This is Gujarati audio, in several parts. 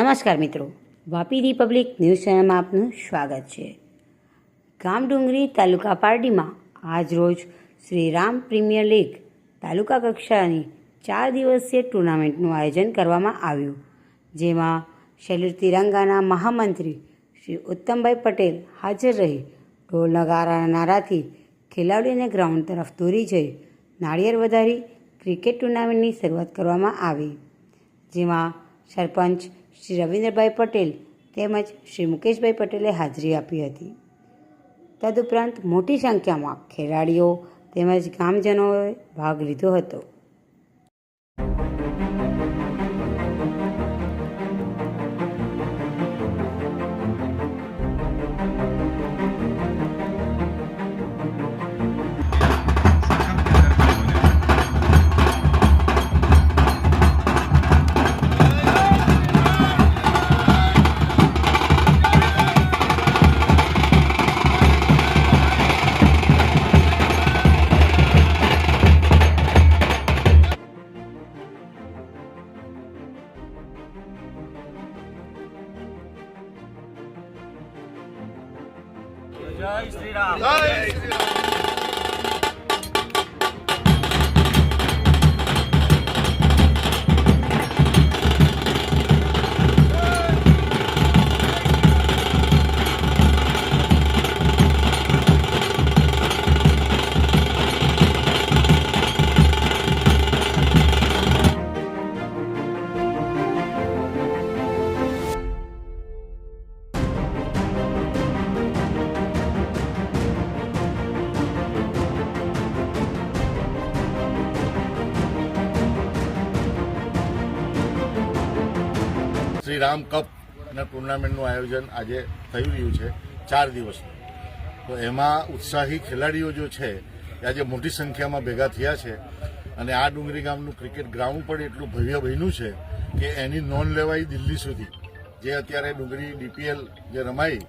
નમસ્કાર મિત્રો. વાપી રિપબ્લિક ન્યૂઝ ચેનલમાં આપનું સ્વાગત છે. ગામ ડુંગરી તાલુકા પારડીમાં આજ રોજ શ્રી રામ પ્રીમિયર લીગ તાલુકા કક્ષાની ચાર દિવસીય ટુર્નામેન્ટનું આયોજન કરવામાં આવ્યું. જેમાં શૈલેષ તિરંગાના મહામંત્રી શ્રી ઉત્તમભાઈ પટેલ હાજર રહી. ઢોલ નગારાના નારાથી ખેલાડીઓને ગ્રાઉન્ડ તરફ દોરી જઈ નાળિયેર વધારી ક્રિકેટ ટુર્નામેન્ટની શરૂઆત કરવામાં આવી. જેમાં સરપંચ શ્રી રવિન્દ્રભાઈ પટેલ તેમજ શ્રી મુકેશભાઈ પટેલે હાજરી આપી હતી. તદુપરાંત મોટી સંખ્યામાં ખેલાડીઓ તેમજ ગામજનોએ ભાગ લીધો હતો. જય શ્રી શ્રી રામ કપ ના ટુર્નામેન્ટનું આયોજન આજે થઈ રહ્યું છે, ચાર દિવસનું. તો એમાં ઉત્સાહી ખેલાડીઓ જો છે, એ આજે મોટી સંખ્યામાં ભેગા થયા છે અને આ ડુંગરી ગામનું ક્રિકેટ ગ્રાઉન્ડ પણ એટલું ભવ્ય બન્યું છે કે એની નોંધ લેવાઈ દિલ્હી સુધી. જે અત્યારે ડુંગરી ડીપીએલ જે રમાઈ,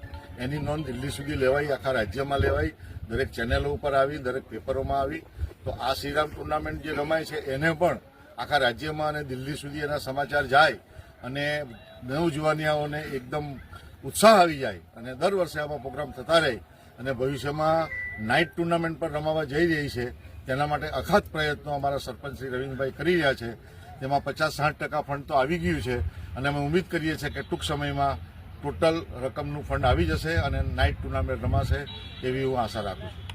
એની નોંધ દિલ્હી સુધી લેવાઈ, આખા રાજ્યમાં લેવાઈ, દરેક ચેનલો ઉપર આવી, દરેક પેપરોમાં આવી. તો આ શ્રીરામ ટુર્નામેન્ટ જે રમાય છે, એને પણ આખા રાજ્યમાં અને દિલ્હી સુધી એના સમાચાર જાય અને નવજુવાનિયાઓને એકદમ ઉત્સાહ આવી જાય અને દર વર્ષે આવા પ્રોગ્રામ થતા રહે અને ભવિષ્યમાં નાઇટ ટુર્નામેન્ટ પણ રમાવા જઈ રહી છે, તેના માટે અખાત પ્રયત્નો અમારા સરપંચ શ્રી રવિન્દ્રભાઈ કરી રહ્યા છે. તેમાં પચાસ સાઠ ટકા ફંડ તો આવી ગયું છે અને અમે ઉમ્મીદ કરીએ છીએ કે ટૂંક સમયમાં ટોટલ રકમનું ફંડ આવી જશે અને નાઇટ ટુર્નામેન્ટ રમાશે એવી હું આશા રાખું છું.